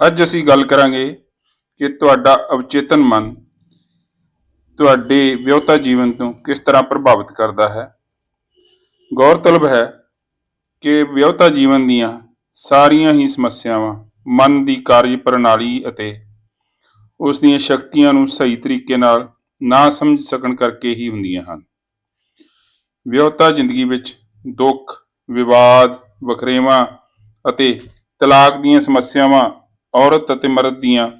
ਅੱਜ ਅਸੀਂ ਗੱਲ ਕਰਾਂਗੇ ਕਿ ਤੁਹਾਡਾ ਅਵਚੇਤਨ ਮਨ ਤੁਹਾਡੇ ਵਿਅਹਤਾ ਜੀਵਨ ਤੋਂ ਕਿਸ ਤਰ੍ਹਾਂ ਪ੍ਰਭਾਵਿਤ ਕਰਦਾ ਹੈ। ਗੌਰਤਲਬ ਹੈ ਕਿ ਵਿਅਹਤਾ ਜੀਵਨ ਦੀਆਂ ਸਾਰੀਆਂ ਹੀ ਸਮੱਸਿਆਵਾਂ ਮਨ ਦੀ ਕਾਰਜ ਪ੍ਰਣਾਲੀ ਅਤੇ ਉਸ ਦੀਆਂ ਸ਼ਕਤੀਆਂ ਨੂੰ ਸਹੀ ਤਰੀਕੇ ਨਾਲ ਨਾ ਸਮਝ ਸਕਣ ਕਰਕੇ ਹੀ ਹੁੰਦੀਆਂ ਹਨ। ਵਿਅਹਤਾ ਜ਼ਿੰਦਗੀ ਵਿੱਚ ਦੁੱਖ, ਵਿਵਾਦ, ਵਖਰੇਵਾਂ ਅਤੇ ਤਲਾਕ ਦੀਆਂ ਸਮੱਸਿਆਵਾਂ ਔਰਤ ਅਤੇ ਮਰਦ ਦੀਆਂ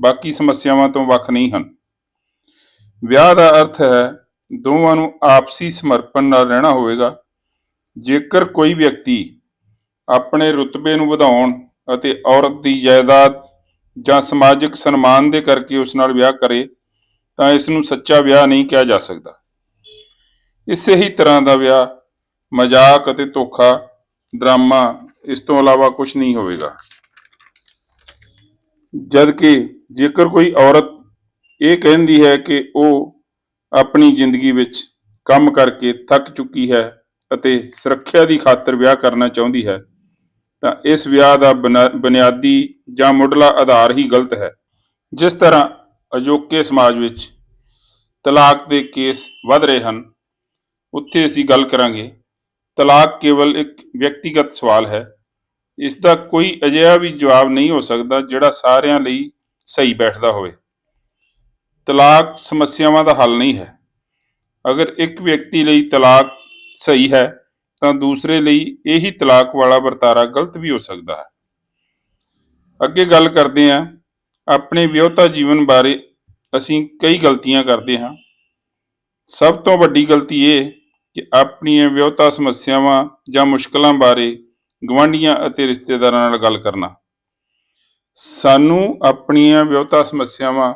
ਬਾਕੀ ਸਮੱਸਿਆਵਾਂ ਤੋਂ ਵੱਖ ਨਹੀਂ ਹਨ। ਵਿਆਹ ਦਾ ਅਰਥ ਹੈ, ਦੋਵਾਂ ਨੂੰ ਆਪਸੀ ਸਮਰਪਣ ਨਾਲ ਰਹਿਣਾ ਹੋਵੇਗਾ। ਜੇਕਰ ਕੋਈ ਵਿਅਕਤੀ ਆਪਣੇ ਰੁਤਬੇ ਨੂੰ ਵਧਾਉਣ ਅਤੇ ਔਰਤ ਦੀ ਜਾਇਦਾਦ ਜਾਂ ਸਮਾਜਿਕ ਸਨਮਾਨ ਦੇ ਕਰਕੇ ਉਸ ਨਾਲ ਵਿਆਹ ਕਰੇ, ਤਾਂ ਇਸ ਨੂੰ ਸੱਚਾ ਵਿਆਹ ਨਹੀਂ ਕਿਹਾ ਜਾ ਸਕਦਾ। ਇਸੇ ਹੀ ਤਰ੍ਹਾਂ ਦਾ ਵਿਆਹ ਮਜ਼ਾਕ ਅਤੇ ਧੋਖਾ, ਡਰਾਮਾ ਇਸ ਤੋਂ ਇਲਾਵਾ ਕੁਝ ਨਹੀਂ ਹੋਵੇਗਾ। ਜਦ ਕਿ ਜੇਕਰ ਕੋਈ ਔਰਤ ਇਹ ਕਹਿੰਦੀ ਹੈ ਕਿ ਉਹ ਆਪਣੀ ਜ਼ਿੰਦਗੀ ਵਿੱਚ ਕੰਮ ਕਰਕੇ ਥੱਕ ਚੁੱਕੀ ਹੈ ਅਤੇ ਸੁਰੱਖਿਆ ਦੀ ਖਾਤਰ ਵਿਆਹ ਕਰਨਾ ਚਾਹੁੰਦੀ ਹੈ, ਤਾਂ ਇਸ ਵਿਆਹ ਦਾ ਬੁਨਾ- ਬੁਨਿਆਦੀ ਜਾਂ ਮੁੱਢਲਾ ਆਧਾਰ ਹੀ ਗਲਤ ਹੈ। ਜਿਸ ਤਰ੍ਹਾਂ ਅਜੋਕੇ ਸਮਾਜ ਵਿੱਚ ਤਲਾਕ ਦੇ ਕੇਸ ਵੱਧ ਰਹੇ ਹਨ, ਉੱਥੇ ਅਸੀਂ ਗੱਲ ਕਰਾਂਗੇ। ਤਲਾਕ ਕੇਵਲ ਇੱਕ ਵਿਅਕਤੀਗਤ ਸਵਾਲ ਹੈ ਇਸ ਦਾ ਕੋਈ ਅਜਿਹਾ ਵੀ ਜਵਾਬ ਨਹੀਂ ਹੋ ਸਕਦਾ ਜਿਹੜਾ ਸਾਰਿਆਂ ਲਈ ਸਹੀ ਬੈਠਦਾ ਹੋਵੇ। ਤਲਾਕ ਸਮੱਸਿਆਵਾਂ ਦਾ ਹੱਲ ਨਹੀਂ ਹੈ। ਅਗਰ ਇੱਕ ਵਿਅਕਤੀ ਲਈ ਤਲਾਕ ਸਹੀ ਹੈ, ਤਾਂ ਦੂਸਰੇ ਲਈ ਇਹੀ ਤਲਾਕ ਵਾਲਾ ਵਰਤਾਰਾ ਗਲਤ ਵੀ ਹੋ ਸਕਦਾ ਹੈ। ਅੱਗੇ ਗੱਲ ਕਰਦੇ ਹਾਂ। ਆਪਣੇ ਵਿਆਹਤਾ ਜੀਵਨ ਬਾਰੇ ਅਸੀਂ ਕਈ ਗਲਤੀਆਂ ਕਰਦੇ ਹਾਂ। ਸਭ ਤੋਂ ਵੱਡੀ ਗਲਤੀ ਇਹ ਕਿ ਆਪਣੀਆਂ ਵਿਆਹਤਾ ਸਮੱਸਿਆਵਾਂ ਜਾਂ ਮੁਸ਼ਕਲਾਂ ਬਾਰੇ ਗਵਾਂਢੀਆਂ ਅਤੇ ਰਿਸ਼ਤੇਦਾਰਾਂ ਨਾਲ ਗੱਲ ਕਰਨਾ। ਸਾਨੂੰ ਆਪਣੀਆਂ ਵਿਆਹਤਾ ਸਮੱਸਿਆਵਾਂ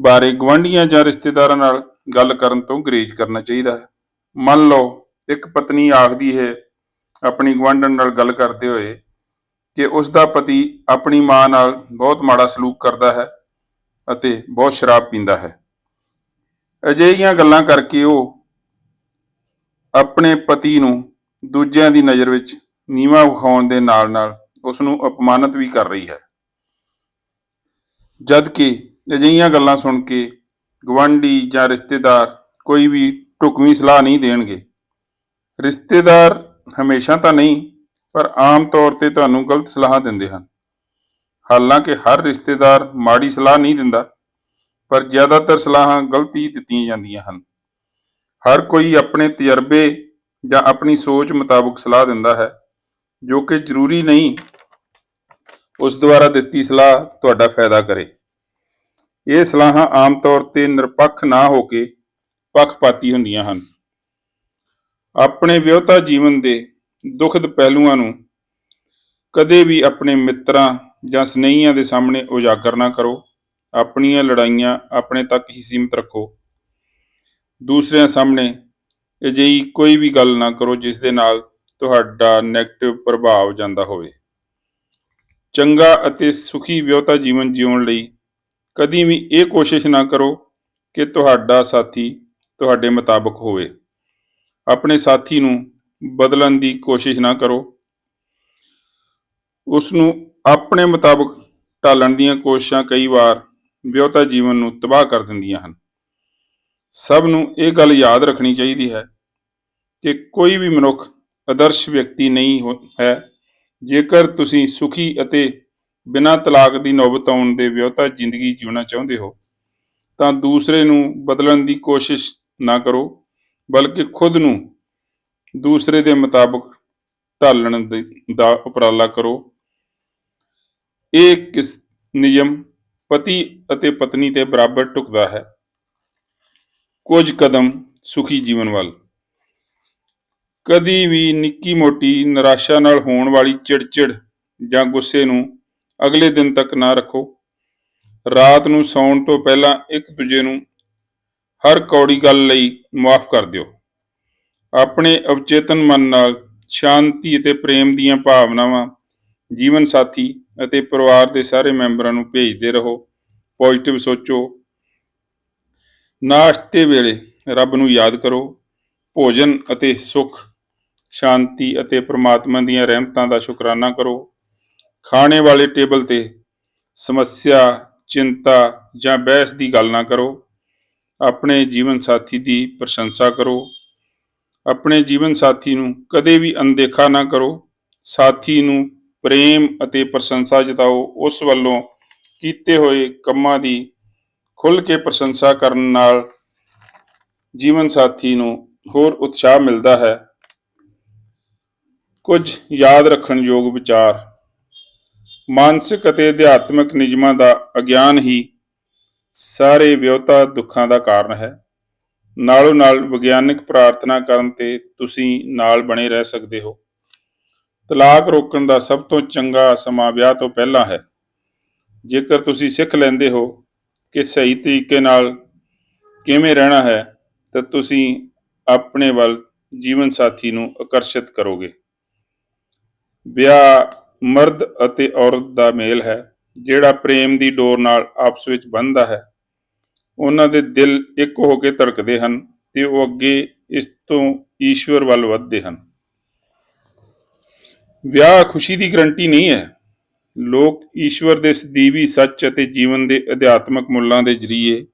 ਬਾਰੇ ਗਵਾਂਢੀਆਂ ਜਾਂ ਰਿਸ਼ਤੇਦਾਰਾਂ ਨਾਲ ਗੱਲ ਕਰਨ ਤੋਂ ਗੁਰੇਜ਼ ਕਰਨਾ ਚਾਹੀਦਾ ਹੈ। ਮੰਨ ਲਓ, ਇੱਕ ਪਤਨੀ ਆਖਦੀ ਹੈ, ਆਪਣੀ ਗਵਾਂਢਣ ਨਾਲ ਗੱਲ ਕਰਦੇ ਹੋਏ ਕਿ ਉਸ ਦਾ ਪਤੀ ਆਪਣੀ ਮਾਂ ਨਾਲ ਬਹੁਤ ਮਾੜਾ ਸਲੂਕ ਕਰਦਾ ਹੈ ਅਤੇ ਬਹੁਤ ਸ਼ਰਾਬ ਪੀਂਦਾ ਹੈ। ਅਜਿਹੀਆਂ ਗੱਲਾਂ ਕਰਕੇ ਉਹ ਆਪਣੇ ਪਤੀ ਨੂੰ ਦੂਜਿਆਂ ਦੀ ਨਜ਼ਰ ਵਿੱਚ ਨੀਵਾਂ ਵਿਖਾਉਣ ਦੇ ਨਾਲ-ਨਾਲ ਉਸ ਨੂੰ ਅਪਮਾਨਿਤ ਵੀ ਕਰ ਰਹੀ ਹੈ। ਜਦ ਕਿ ਅਜਿਹੀਆਂ ਗੱਲਾਂ ਸੁਣ ਕੇ ਗਵਾਂਢੀ ਜਾਂ ਰਿਸ਼ਤੇਦਾਰ ਕੋਈ ਵੀ ਢੁਕਵੀਂ ਸਲਾਹ ਨਹੀਂ ਦੇਣਗੇ। ਰਿਸ਼ਤੇਦਾਰ ਹਮੇਸ਼ਾ ਤਾਂ ਨਹੀਂ, ਪਰ ਆਮ ਤੌਰ ਤੇ ਤੁਹਾਨੂੰ ਗਲਤ ਸਲਾਹਾਂ ਦਿੰਦੇ ਹਨ। ਹਾਲਾਂਕਿ ਹਰ ਰਿਸ਼ਤੇਦਾਰ ਮਾੜੀ ਸਲਾਹ ਨਹੀਂ ਦਿੰਦਾ, ਪਰ ਜ਼ਿਆਦਾਤਰ ਸਲਾਹਾਂ ਗਲਤ ਹੀ ਦਿੱਤੀਆਂ ਜਾਂਦੀਆਂ ਹਨ। ਹਰ ਕੋਈ ਆਪਣੇ ਤਜਰਬੇ ਜਾਂ ਆਪਣੀ ਸੋਚ ਮੁਤਾਬਕ ਸਲਾਹ ਦਿੰਦਾ ਹੈ, ਜੋ ਕਿ ਜ਼ਰੂਰੀ ਨਹੀਂ, ਉਸ ਦੁਆਰਾ ਦਿੱਤੀ ਸਲਾਹ ਤੁਹਾਡਾ ਫਾਇਦਾ ਕਰੇ। ਇਹ ਸਲਾਹਾਂ ਆਮ ਤੌਰ ਤੇ ਨਿਰਪੱਖ ਨਾ ਹੋ ਕੇ ਪੱਖਪਾਤੀ ਹੁੰਦੀਆਂ ਹਨ। ਆਪਣੇ ਵਿਆਹਤਾ ਜੀਵਨ ਦੇ ਦੁਖਦ ਪਹਿਲੂਆਂ ਨੂੰ ਕਦੇ ਵੀ ਆਪਣੇ ਮਿੱਤਰਾਂ ਜਾਂ ਸਨੇਹੀਆਂ ਦੇ ਸਾਹਮਣੇ ਉਜਾਗਰ ਨਾ ਕਰੋ। ਆਪਣੀਆਂ ਲੜਾਈਆਂ ਆਪਣੇ ਤੱਕ ਹੀ ਸੀਮਿਤ ਰੱਖੋ। ਦੂਸਰਿਆਂ ਸਾਹਮਣੇ ਅਜਿਹੀ ਕੋਈ ਵੀ ਗੱਲ ਨਾ ਕਰੋ ਜਿਸ ਦੇ ਨਾਲ ਤੁਹਾਡਾ ਨੈਗੇਟਿਵ ਪ੍ਰਭਾਵ ਜਾਂਦਾ ਹੋਵੇ। ਚੰਗਾ ਅਤੇ ਸੁਖੀ ਵਿਆਹਤਾ ਜੀਵਨ ਜਿਉਣ ਲਈ ਕਦੀ ਵੀ ਇਹ ਕੋਸ਼ਿਸ਼ ਨਾ ਕਰੋ ਕਿ ਤੁਹਾਡਾ ਸਾਥੀ ਤੁਹਾਡੇ ਮੁਤਾਬਕ ਹੋਵੇ। ਆਪਣੇ ਸਾਥੀ ਨੂੰ ਬਦਲਣ ਦੀ ਕੋਸ਼ਿਸ਼ ਨਾ ਕਰੋ। ਉਸ ਨੂੰ ਆਪਣੇ ਮੁਤਾਬਕ ਢਾਲਣ ਦੀਆਂ ਕੋਸ਼ਿਸ਼ਾਂ ਕਈ ਵਾਰ ਵਿਆਹਤਾ ਜੀਵਨ ਨੂੰ ਤਬਾਹ ਕਰ ਦਿੰਦੀਆਂ ਹਨ। ਸਭ ਨੂੰ ਇਹ ਗੱਲ ਯਾਦ ਰੱਖਣੀ ਚਾਹੀਦੀ ਹੈ ਕਿ ਕੋਈ ਵੀ ਮਨੁੱਖ ਆਦਰਸ਼ ਵਿਅਕਤੀ ਨਹੀਂ ਹੋ- ਹੈ। ਜੇਕਰ ਤੁਸੀਂ ਸੁਖੀ ਅਤੇ ਬਿਨਾਂ ਤਲਾਕ ਦੀ ਨੌਬਤ ਆਉਣ ਦੇ ਵਿਆਹਤਾ ਜ਼ਿੰਦਗੀ ਜਿਉਣਾ ਚਾਹੁੰਦੇ ਹੋ, ਤਾਂ ਦੂਸਰੇ ਨੂੰ ਬਦਲਣ ਦੀ ਕੋਸ਼ਿਸ਼ ਨਾ ਕਰੋ, ਬਲਕਿ ਖੁਦ ਨੂੰ ਦੂਸਰੇ ਦੇ ਮੁਤਾਬਕ ਢਾਲਣ ਦੇ- ਦਾ ਉਪਰਾਲਾ ਕਰੋ। ਇਹ ਕਿਸ ਨਿਯਮ ਪਤੀ ਅਤੇ ਪਤਨੀ ਤੇ ਬਰਾਬਰ ਢੁਕਦਾ ਹੈ। ਕੁਝ ਕਦਮ ਸੁਖੀ ਜੀਵਨ ਵੱਲ। ਕਦੀ ਵੀ ਨਿੱਕੀ ਮੋਟੀ ਨਿਰਾਸ਼ਾ ਨਾਲ ਹੋਣ ਵਾਲੀ ਚਿੜਚਿੜ ਜਾਂ ਗੁੱਸੇ ਨੂੰ ਅਗਲੇ ਦਿਨ ਤੱਕ ਨਾ ਰੱਖੋ। ਰਾਤ ਨੂੰ ਸੌਣ ਤੋਂ ਪਹਿਲਾਂ ਇੱਕ ਦੂਜੇ ਨੂੰ ਹਰ ਕੌੜੀ ਗੱਲ ਲਈ ਮਾਫ ਕਰ ਦਿਓ। ਆਪਣੇ ਅਵਚੇਤਨ ਮਨ ਨਾਲ ਸ਼ਾਂਤੀ ਅਤੇ ਪ੍ਰੇਮ ਦੀਆਂ ਭਾਵਨਾਵਾਂ ਜੀਵਨ ਸਾਥੀ ਅਤੇ ਪਰਿਵਾਰ ਦੇ ਸਾਰੇ ਮੈਂਬਰਾਂ ਨੂੰ ਭੇਜਦੇ ਰਹੋ। ਪੋਜ਼ਿਟਿਵ ਸੋਚੋ। ਨਾਸ਼ਤੇ ਵੇਲੇ ਰੱਬ ਨੂੰ ਯਾਦ ਕਰੋ। ਭੋਜਨ ਅਤੇ ਸੁੱਖ ਸ਼ਾਂਤੀ ਅਤੇ ਪ੍ਰਮਾਤਮਾ ਦੀਆਂ ਰਹਿਮਤਾਂ ਦਾ ਸ਼ੁਕਰਾਨਾ ਕਰੋ। ਖਾਣੇ ਵਾਲੇ ਟੇਬਲ ਤੇ ਸਮੱਸਿਆ, ਚਿੰਤਾ ਜਾਂ ਬਹਿਸ ਦੀ ਗੱਲ ਨਾ ਕਰੋ। ਆਪਣੇ ਜੀਵਨ ਸਾਥੀ ਦੀ ਪ੍ਰਸ਼ੰਸਾ ਕਰੋ। ਆਪਣੇ ਜੀਵਨ ਸਾਥੀ ਨੂੰ ਕਦੇ ਵੀ ਅਣਦੇਖਾ ਨਾ ਕਰੋ। ਸਾਥੀ ਨੂੰ ਪ੍ਰੇਮ ਅਤੇ ਪ੍ਰਸ਼ੰਸਾ ਜਤਾਓ। ਉਸ ਵੱਲੋਂ ਕੀਤੇ ਹੋਏ ਕੰਮਾਂ ਦੀ ਖੁੱਲ ਕੇ ਪ੍ਰਸ਼ੰਸਾ ਕਰਨ ਨਾਲ ਜੀਵਨ ਸਾਥੀ ਨੂੰ ਹੋਰ ਉਤਸ਼ਾਹ ਮਿਲਦਾ ਹੈ। ਕੁਝ ਯਾਦ ਰੱਖਣ ਯੋਗ ਵਿਚਾਰ। ਮਾਨਸਿਕ ਅਤੇ ਅਧਿਆਤਮਿਕ ਨਿਯਮਾਂ ਦਾ ਅਗਿਆਨ ਹੀ ਸਾਰੇ ਵਿਅਤਾ ਦੁੱਖਾਂ ਦਾ ਕਾਰਨ ਹੈ। ਨਾਲੋਂ ਨਾਲ ਵਿਗਿਆਨਿਕ ਪ੍ਰਾਰਥਨਾ ਕਰਨ ਤੇ ਤੁਸੀਂ ਨਾਲ ਬਣੇ ਰਹਿ ਸਕਦੇ ਹੋ। ਤਲਾਕ ਰੋਕਣ ਦਾ ਸਭ ਤੋਂ ਚੰਗਾ ਸਮਾਂ ਵਿਆਹ ਤੋਂ ਪਹਿਲਾਂ ਹੈ। ਜੇਕਰ ਤੁਸੀਂ ਸਿੱਖ ਲੈਂਦੇ ਹੋ ਕਿ ਸਹੀ ਤਰੀਕੇ ਨਾਲ ਕਿਵੇਂ ਰਹਿਣਾ ਹੈ, ਤਾਂ ਤੁਸੀਂ ਆਪਣੇ ਵੱਲ ਜੀਵਨ ਸਾਥੀ ਨੂੰ ਆਕਰਸ਼ਿਤ ਕਰੋਗੇ। ਵਿਆਹ ਮਰਦ ਅਤੇ ਔਰਤ ਦਾ ਮੇਲ ਹੈ, ਜਿਹੜਾ ਪ੍ਰੇਮ ਦੀ ਡੋਰ ਨਾਲ ਆਪਸ ਵਿੱਚ ਬੰਨਦਾ ਹੈ। ਉਹਨਾਂ ਦੇ ਦਿਲ ਇੱਕ ਹੋ ਕੇ ਧੜਕਦੇ ਹਨ ਤੇ ਉਹ ਅੱਗੇ ਇਸ ਤੋਂ ਈਸ਼ਵਰ ਵੱਲ ਵੱਧਦੇ ਹਨ। ਵਿਆਹ ਖੁਸ਼ੀ ਦੀ ਗਰੰਟੀ ਨਹੀਂ ਹੈ। ਲੋਕ ਈਸ਼ਵਰ ਦੇ ਸਦੀਵੀ ਸੱਚ ਅਤੇ ਜੀਵਨ ਦੇ ਅਧਿਆਤਮਕ ਮੁੱਲਾਂ ਦੇ ਜਰੀਏ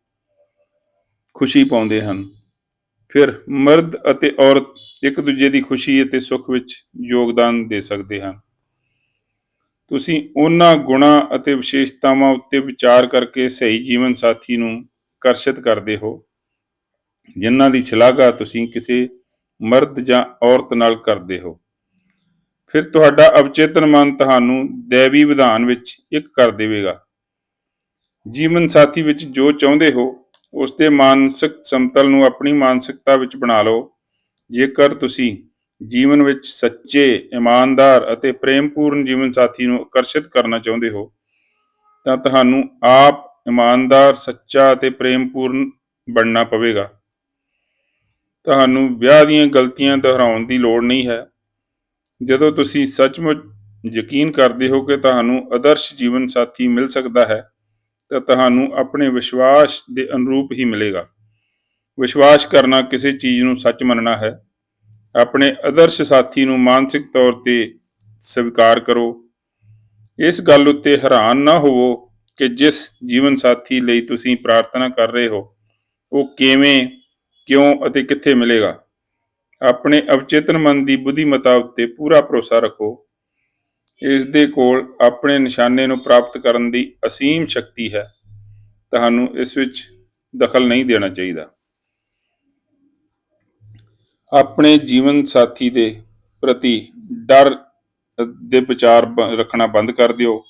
ਖੁਸ਼ੀ ਪਾਉਂਦੇ ਹਨ। ਫਿਰ ਮਰਦ ਅਤੇ ਔਰਤ ਇੱਕ ਦੂਜੇ ਦੀ ਖੁਸ਼ੀ ਅਤੇ ਸੁੱਖ ਵਿੱਚ ਯੋਗਦਾਨ ਦੇ ਸਕਦੇ ਹਨ। ਤੁਸੀਂ ਉਹਨਾਂ ਗੁਣਾਂ ਅਤੇ ਵਿਸ਼ੇਸ਼ਤਾਵਾਂ ਉੱਤੇ ਵਿਚਾਰ ਕਰਕੇ ਸਹੀ ਜੀਵਨ ਸਾਥੀ ਨੂੰ ਆਕਰਸ਼ਿਤ ਕਰਦੇ ਹੋ, ਜਿਨ੍ਹਾਂ ਦੀ ਸ਼ਲਾਘਾ ਤੁਸੀਂ ਕਿਸੇ ਮਰਦ ਜਾਂ ਔਰਤ ਨਾਲ ਕਰਦੇ ਹੋ। ਫਿਰ ਤੁਹਾਡਾ ਅਵਚੇਤਨ ਮਨ ਤੁਹਾਨੂੰ ਦੇਵੀ ਵਿਧਾਨ ਵਿੱਚ ਇੱਕ ਕਰ ਦੇਵੇਗਾ। ਜੀਵਨ ਸਾਥੀ ਵਿੱਚ ਜੋ ਚਾਹੁੰਦੇ ਹੋ ਉਸ ਦੇ ਮਾਨਸਿਕ ਸਮਤਲ ਨੂੰ ਆਪਣੀ ਮਾਨਸਿਕਤਾ ਵਿੱਚ ਬਣਾ ਲਓ। ਜੇਕਰ ਤੁਸੀਂ ਜੀਵਨ ਵਿੱਚ ਸੱਚੇ, ਇਮਾਨਦਾਰ ਅਤੇ ਪ੍ਰੇਮਪੂਰਨ ਜੀਵਨ ਸਾਥੀ ਨੂੰ ਆਕਰਸ਼ਿਤ ਕਰਨਾ ਚਾਹੁੰਦੇ ਹੋ, ਤਾਂ ਤੁਹਾਨੂੰ ਆਪ ਇਮਾਨਦਾਰ, ਸੱਚਾ ਅਤੇ ਪ੍ਰੇਮਪੂਰਨ ਬਣਨਾ ਪਵੇਗਾ। ਤੁਹਾਨੂੰ ਵਿਆਹ ਦੀਆਂ ਗਲਤੀਆਂ ਦੁਹਰਾਉਣ ਦੀ ਲੋੜ ਨਹੀਂ ਹੈ। ਜਦੋਂ ਤੁਸੀਂ ਸੱਚਮੁੱਚ ਯਕੀਨ ਕਰਦੇ ਹੋ ਕਿ ਤੁਹਾਨੂੰ ਆਦਰਸ਼ ਜੀਵਨ ਸਾਥੀ ਮਿਲ ਸਕਦਾ ਹੈ ਤਾਂ ਤੁਹਾਨੂੰ ਆਪਣੇ ਵਿਸ਼ਵਾਸ ਦੇ ਅਨੁਰੂਪ ਹੀ ਮਿਲੇਗਾ। ਵਿਸ਼ਵਾਸ ਕਰਨਾ ਕਿਸੇ ਚੀਜ਼ ਨੂੰ ਸੱਚ ਮੰਨਣਾ ਹੈ। ਆਪਣੇ ਆਦਰਸ਼ ਸਾਥੀ ਨੂੰ ਮਾਨਸਿਕ ਤੌਰ ਤੇ ਸਵੀਕਾਰ ਕਰੋ। ਇਸ ਗੱਲ ਉੱਤੇ ਹੈਰਾਨ ਨਾ ਹੋਵੋ ਕਿ ਜਿਸ ਜੀਵਨ ਸਾਥੀ ਲਈ ਤੁਸੀਂ ਪ੍ਰਾਰਥਨਾ ਕਰ ਰਹੇ ਹੋ, ਉਹ ਕਿਵੇਂ, ਕਿਉਂ ਅਤੇ ਕਿੱਥੇ ਮਿਲੇਗਾ। ਆਪਣੇ ਅਵਚੇਤਨ ਮਨ ਦੀ ਬੁੱਧੀਮਤਾ ਉੱਤੇ ਪੂਰਾ ਭਰੋਸਾ ਰੱਖੋ। ਇਸ ਦੇ ਕੋਲ ਆਪਣੇ ਨਿਸ਼ਾਨੇ ਨੂੰ ਪ੍ਰਾਪਤ ਕਰਨ ਦੀ ਅਸੀਮ ਸ਼ਕਤੀ ਹੈ। ਤੁਹਾਨੂੰ ਇਸ ਵਿੱਚ ਦਖਲ ਨਹੀਂ ਦੇਣਾ ਚਾਹੀਦਾ। ਆਪਣੇ ਜੀਵਨ ਸਾਥੀ ਦੇ ਪ੍ਰਤੀ ਡਰ ਦੇ ਵਿਚਾਰ ਬ- ਰੱਖਣਾ ਬੰਦ ਕਰ ਦਿਓ।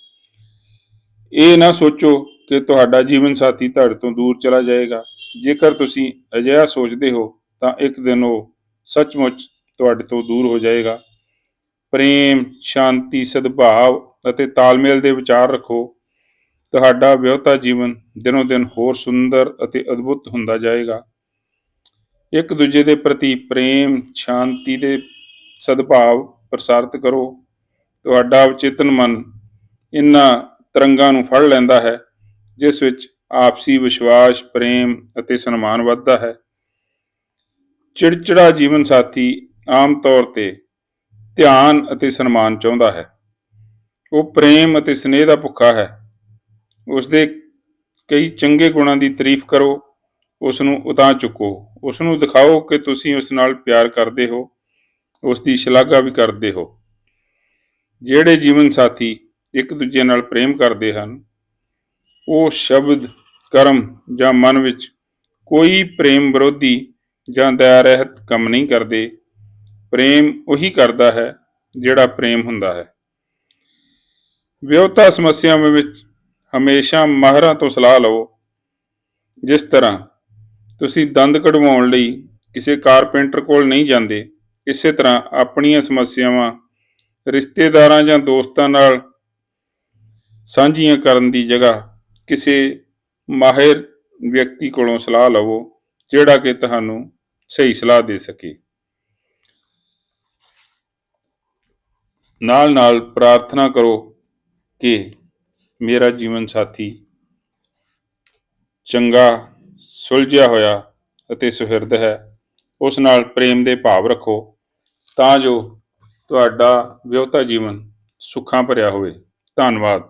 ਇਹ ਨਾ ਸੋਚੋ ਕਿ ਤੁਹਾਡਾ ਜੀਵਨ ਸਾਥੀ ਤੁਹਾਡੇ ਤੋਂ ਦੂਰ ਚਲਾ ਜਾਏਗਾ। ਜੇਕਰ ਤੁਸੀਂ ਅਜਿਹਾ ਸੋਚਦੇ ਹੋ, ਤਾਂ ਇੱਕ ਦਿਨ ਉਹ ਸੱਚਮੁੱਚ ਤੁਹਾਡੇ ਤੋਂ ਦੂਰ ਹੋ ਜਾਏਗਾ। ਪ੍ਰੇਮ, ਸ਼ਾਂਤੀ, ਸਦਭਾਵ ਅਤੇ ਤਾਲਮੇਲ ਦੇ ਵਿਚਾਰ ਰੱਖੋ। ਤੁਹਾਡਾ ਵਿਆਹਤਾ ਜੀਵਨ ਦਿਨੋ ਦਿਨ ਹੋਰ ਸੁੰਦਰ ਅਤੇ ਅਦਭੁਤ ਹੁੰਦਾ ਜਾਏਗਾ। ਇੱਕ ਦੂਜੇ ਦੇ ਪ੍ਰਤੀ ਪ੍ਰੇਮ, ਸ਼ਾਂਤੀ ਦੇ ਸਦਭਾਵ ਪ੍ਰਸਾਰਿਤ ਕਰੋ। ਤੁਹਾਡਾ ਅਵਚੇਤਨ ਮਨ ਇਨ੍ਹਾਂ ਤਰੰਗਾਂ ਨੂੰ ਫੜ ਲੈਂਦਾ ਹੈ, ਜਿਸ ਵਿੱਚ ਆਪਸੀ ਵਿਸ਼ਵਾਸ, ਪ੍ਰੇਮ ਅਤੇ ਸਨਮਾਨ ਵੱਧਦਾ ਹੈ। ਚਿੜਚਿੜਾ ਜੀਵਨ ਸਾਥੀ, ਆਮ ਤੌਰ ਤੇ ਧਿਆਨ ਅਤੇ ਸਨਮਾਨ ਚਾਹੁੰਦਾ ਹੈ। ਉਹ ਪ੍ਰੇਮ ਅਤੇ ਸਨੇਹ ਦਾ ਭੁੱਖਾ ਹੈ। ਉਸ ਦੇ ਕਈ ਚੰਗੇ ਗੁਣਾਂ ਦੀ ਤਾਰੀਫ ਕਰੋ। ਉਸ ਨੂੰ ਉਤਾਂ ਚੁੱਕੋ। ਉਸ ਨੂੰ ਦਿਖਾਓ ਕਿ ਤੁਸੀਂ ਉਸ ਨਾਲ ਪਿਆਰ ਕਰਦੇ ਹੋ। ਉਸ ਦੀ ਸ਼ਲਾਘਾ ਵੀ ਕਰਦੇ ਹੋ। ਜਿਹੜੇ ਜੀਵਨ ਸਾਥੀ ਇੱਕ ਦੂਜੇ ਨਾਲ ਪ੍ਰੇਮ ਕਰਦੇ ਹਨ, ਉਹ ਸ਼ਬਦ, ਕਰਮ ਜਾਂ ਮਨ ਵਿੱਚ ਕੋਈ ਪ੍ਰੇਮ ਵਿਰੋਧੀ ਜਾਂ ਦਇਆ ਰਹਿਤ ਕੰਮ ਨਹੀਂ ਕਰਦੇ। ਪ੍ਰੇਮ ਉਹੀ ਕਰਦਾ ਹੈ ਜਿਹੜਾ ਪ੍ਰੇਮ ਹੁੰਦਾ ਹੈ। ਵਿਆਹਤਾ ਸਮੱਸਿਆਵਾਂ ਵਿੱਚ ਹਮੇਸ਼ਾ ਮਾਹਰਾਂ ਤੋਂ ਸਲਾਹ ਲਵੋ ਜਿਸ ਤਰ੍ਹਾਂ ਤੁਸੀਂ ਦੰਦ ਕਢਵਾਉਣ ਲਈ ਕਿਸੇ ਕਾਰਪੈਂਟਰ ਕੋਲ ਨਹੀਂ ਜਾਂਦੇ, ਇਸੇ ਤਰ੍ਹਾਂ ਆਪਣੀਆਂ ਸਮੱਸਿਆਵਾਂ ਰਿਸ਼ਤੇਦਾਰਾਂ ਜਾਂ ਦੋਸਤਾਂ ਨਾਲ ਸਾਂਝੀਆਂ ਕਰਨ ਦੀ ਜਗ੍ਹਾ ਕਿਸੇ ਮਾਹਿਰ ਵਿਅਕਤੀ ਕੋਲੋਂ ਸਲਾਹ ਲਵੋ, ਜਿਹੜਾ ਕਿ ਤੁਹਾਨੂੰ ਸਹੀ ਸਲਾਹ ਦੇ ਸਕੇ। ਨਾਲ ਨਾਲ ਪ੍ਰਾਰਥਨਾ ਕਰੋ ਕਿ ਮੇਰਾ ਜੀਵਨ ਸਾਥੀ ਚੰਗਾ, ਸੁਲਝਿਆ ਹੋਇਆ ਅਤੇ ਸੁਹਿਰਦ ਹੈ। ਉਸ ਨਾਲ ਪ੍ਰੇਮ ਦੇ ਭਾਵ ਰੱਖੋ ਤਾਂ ਜੋ ਤੁਹਾਡਾ ਵਿਆਹਤਾ ਜੀਵਨ ਸੁੱਖਾਂ ਭਰਿਆ ਹੋਵੇ। ਧੰਨਵਾਦ।